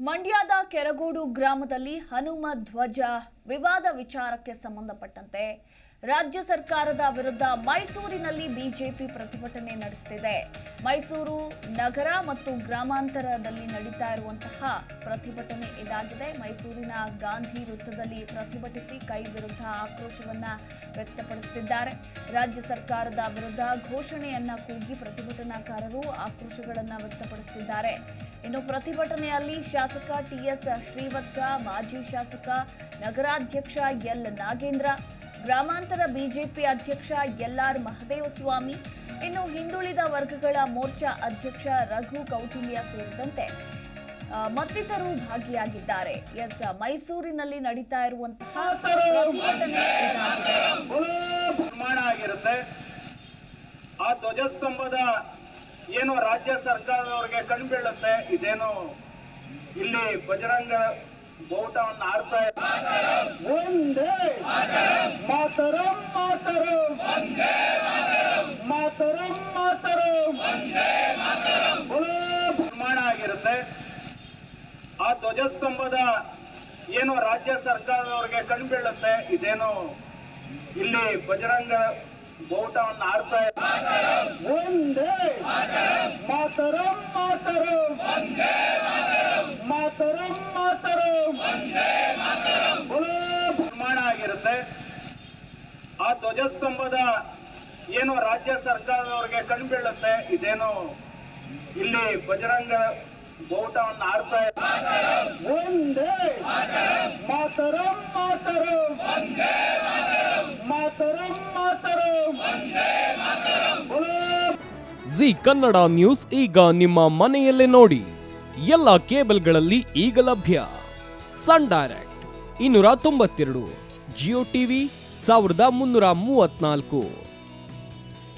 ಮಂಡ್ಯದ ಕೆರಗೋಡು ಗ್ರಾಮದಲ್ಲಿ ಹನುಮ ಧ್ವಜ ವಿವಾದ ವಿಚಾರಕ್ಕೆ ಸಂಬಂಧಪಟ್ಟಂತೆ ರಾಜ್ಯ ಸರ್ಕಾರದ ವಿರುದ್ಧ ಮೈಸೂರಿನಲ್ಲಿ ಬಿಜೆಪಿ ಪ್ರತಿಭಟನೆ ನಡೆಸುತ್ತಿದೆ ಮೈಸೂರು ನಗರ ಮತ್ತು ಗ್ರಾಮಾಂತರದಲ್ಲಿ ನಡೀತಾ ಇರುವಂತಹ ಪ್ರತಿಭಟನೆ ಇದಾಗಿದೆ. ಮೈಸೂರಿನ ಗಾಂಧಿ ವೃತ್ತದಲ್ಲಿ ಪ್ರತಿಭಟಿಸಿ ಕೈ ವಿರುದ್ಧ ಆಕ್ರೋಶವನ್ನ ವ್ಯಕ್ತಪಡಿಸುತ್ತಿದ್ದಾರೆ ರಾಜ್ಯ ಸರ್ಕಾರದ ವಿರುದ್ಧ ಘೋಷಣೆಯನ್ನ ಕೂಗಿ ಪ್ರತಿಭಟನಾಕಾರರು ಆಕ್ರೋಶಗಳನ್ನ ವ್ಯಕ್ತಪಡಿಸುತ್ತಿದ್ದಾರೆ ಇನ್ನು ಪ್ರತಿಭಟನೆಯಲ್ಲಿ ಶಾಸಕ ಟಿಎಸ್ ಶ್ರೀವತ್ಸ, ಮಾಜಿ ಶಾಸಕ, ನಗರಾಧ್ಯಕ್ಷ ಎಲ್ ನಾಗೇಂದ್ರ ಗ್ರಾಮಾಂತರ ಬಿಜೆಪಿ ಅಧ್ಯಕ್ಷ ಎಲ್ಆರ್ ಮಹದೇವಸ್ವಾಮಿ ಇನ್ನು ಹಿಂದುಳಿದ ವರ್ಗಗಳ ಮೋರ್ಚಾ ಅಧ್ಯಕ್ಷ ರಘು ಕೌಟಿಲ್ಯ ಸೇರಿದಂತೆ ಮತ್ತಿತರು ಮತ್ತಿತರರು ಭಾಗಿಯಾಗಿದ್ದಾರೆ. ಎಸ್ ಮೈಸೂರಿನಲ್ಲಿ ನಡೀತಾ ಇರುವಂತಹ ಪ್ರತಿಭಟನೆ ಆಗಿರುತ್ತೆ ಆ ಧ್ವಜಸ್ತಂಭದ ಏನು ರಾಜ್ಯ ಸರ್ಕಾರದವರಿಗೆ ಕಣ್ಬೀಳುತ್ತೆ ಇದೇನು ಇಲ್ಲಿ ಬಜರಂಗ ಬಾವುಟವನ್ನು ಆಡ್ತಾ ಇದೆ ಒಂದೇ ಮಾತರಂ ಮಾತರಂ ಮಾತರಂ ಮಾತರಂ ನಿರ್ಮಾಣ ಆಗಿರುತ್ತೆ ಆ ಧ್ವಜಸ್ತಂಭದ ಏನು ರಾಜ್ಯ ಸರ್ಕಾರದವರಿಗೆ ಕಣ್ಬೀಳುತ್ತೆ ಇದೇನು ಇಲ್ಲಿ ಬಜರಂಗ ಬೋಟವನ್ನು ಆಡ್ತಾ ಒಂದೇ ಮಾತರಂ ಮಾತರಂ. ಮಾತರಂ ಮಾತರಂ. ನಿರ್ಮಾಣ ಆಗಿರುತ್ತೆ ಆ ಧ್ವಜಸ್ತಂಭದ ಏನು ರಾಜ್ಯ ಸರ್ಕಾರದವರಿಗೆ ಕಣ್ಬೀಳುತ್ತೆ ಇದೇನು ಇಲ್ಲಿ ಬಜರಂಗ ಬೋಟವನ್ನು ಆಡ್ತಾ ಒಂದೇ ಮಾತರಂ ಮಾತರಂ. ಮಾತರಂ ಮಾತರಂ. ಜಿ ಕನ್ನಡ ನ್ಯೂಸ್ ಈಗ ನಿಮ್ಮ ಮನೆಯಲ್ಲೇ ನೋಡಿ. ಎಲ್ಲ ಕೇಬಲ್ಗಳಲ್ಲಿ ಈಗ ಲಭ್ಯ. ಸನ್ ಡೈರೆಕ್ಟ್ ಇನ್ನೂರ ತೊಂಬತ್ತೆರಡು, ಜಿಯೋ ಟಿವಿ ಸಾವಿರದ ಮುನ್ನೂರ ಮೂವತ್ನಾಲ್ಕು